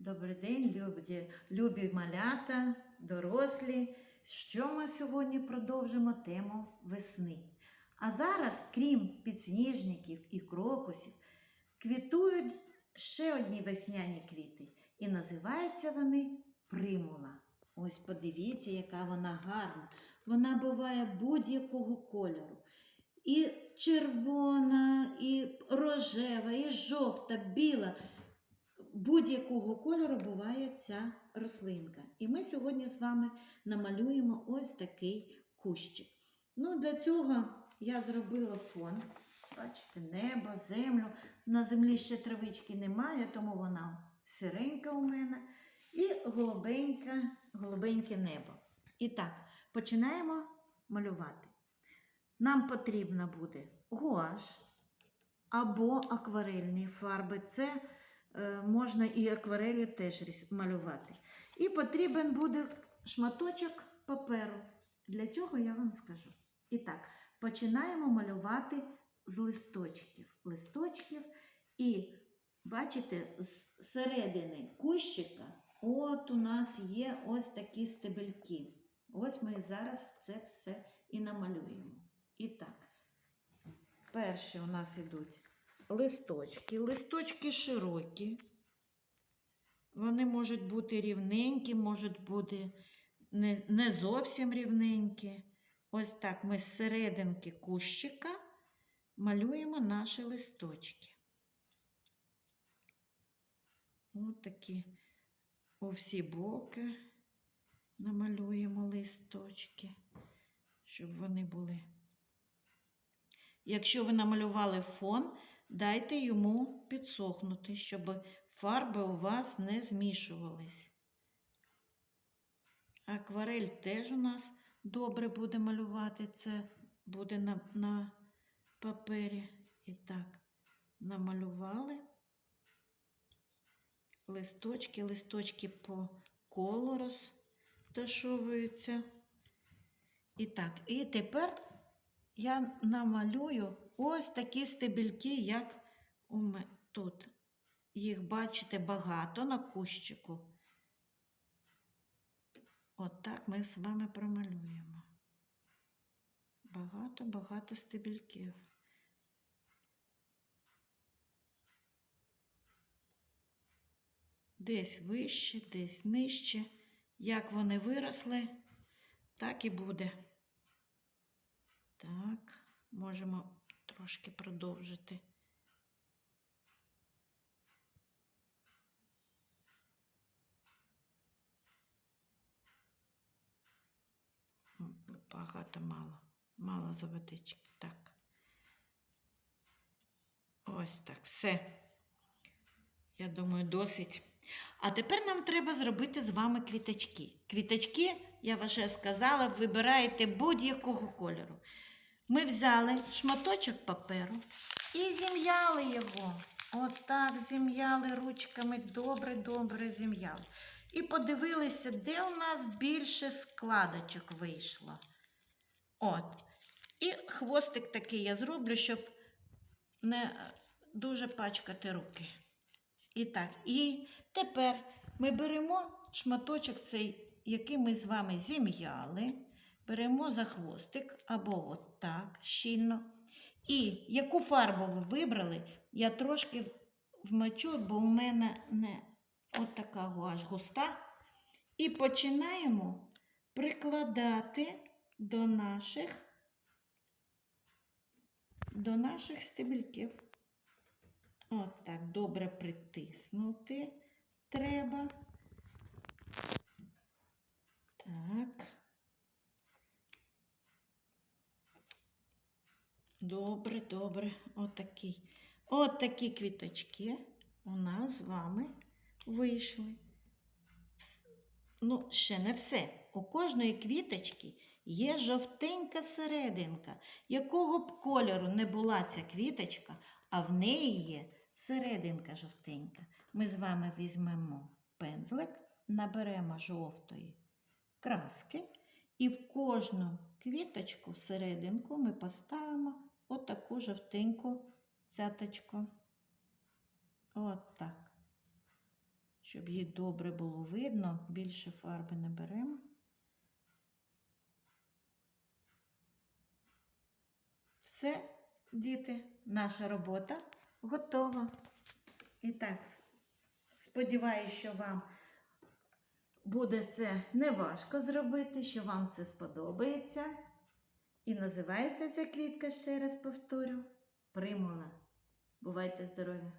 Добрий день, любі, любі малята, дорослі. Що ми сьогодні продовжимо тему весни. А зараз, крім підсніжників і крокусів, квітують ще одні весняні квіти. І називаються вони примула. Ось подивіться, яка вона гарна. Вона буває будь-якого кольору. І червона, і рожева, і жовта, біла будь-якого кольору буває ця рослинка. І ми сьогодні з вами намалюємо ось такий кущик. Ну, для цього я зробила фон. Бачите, небо, землю. На землі ще травички немає, тому вона сиренька у мене. І голубенька, голубеньке небо. І так, починаємо малювати. Нам потрібна буде гуаш або акварельні фарби. Це можна і акварелью теж малювати. І потрібен буде шматочок паперу. Для чого я вам скажу. І так, починаємо малювати з листочків. Листочків і бачите, з середини кущика от у нас є ось такі стебельки. Ось ми зараз це все і намалюємо. І так, перші у нас ідуть листочки. Листочки широкі. Вони можуть бути рівненькі, можуть бути не, не зовсім рівненькі. Ось так ми з серединки кущика малюємо наші листочки. Ось такі у всі боки намалюємо листочки, щоб вони були. Якщо ви намалювали фон, дайте йому підсохнути, щоб фарби у вас не змішувались. Акварель теж у нас добре буде малювати, це буде на, на папері. І так, намалювали листочки, листочки по колу розташовуються. І так, і тепер я намалюю ось такі стебельки, як у тут. Їх бачите багато на кущику. От так ми з вами промалюємо. Багато-багато стебельків. Десь вище, десь нижче. Як вони виросли, так і буде. Так, можемо трошки продовжити. Багато мало. Мало заводички. Так. Ось так. Все. Я думаю, досить. А тепер нам треба зробити з вами квіточки. Квіточки, я вже сказала, вибираєте будь-якого кольору. Ми взяли шматочок паперу і зім'яли його. Отак зім'яли ручками, добре-добре зім'яли. І подивилися, де у нас більше складочок вийшло. От. І хвостик такий я зроблю, щоб не дуже пачкати руки. І так, і тепер ми беремо шматочок цей, який ми з вами зім'яли, беремо за хвостик або от так щільно. І яку фарбу ви вибрали, я трошки вмочу, бо у мене не от така гуаш густа. І починаємо прикладати до наших, до наших стебельків. От так добре притиснути треба. Так. Добре, добре. Отакий. От такі квіточки у нас з вами вийшли. Ну, ще не все. У кожної квіточки є жовтенька серединка. Якого б кольору не була ця квіточка, а в неї є серединка жовтенька. Ми з вами візьмемо пензлик, наберемо жовтої краски, і в кожну квіточку всерединку ми поставимо отаку жовтеньку цяточку. От так. щоб її добре було видно. Більше фарби не беремо. Все, діти, наша робота готова. І так, сподіваюся, що вам буде це не важко зробити, що вам це сподобається. І називається ця квітка, ще раз повторю, примула. Бувайте здорові!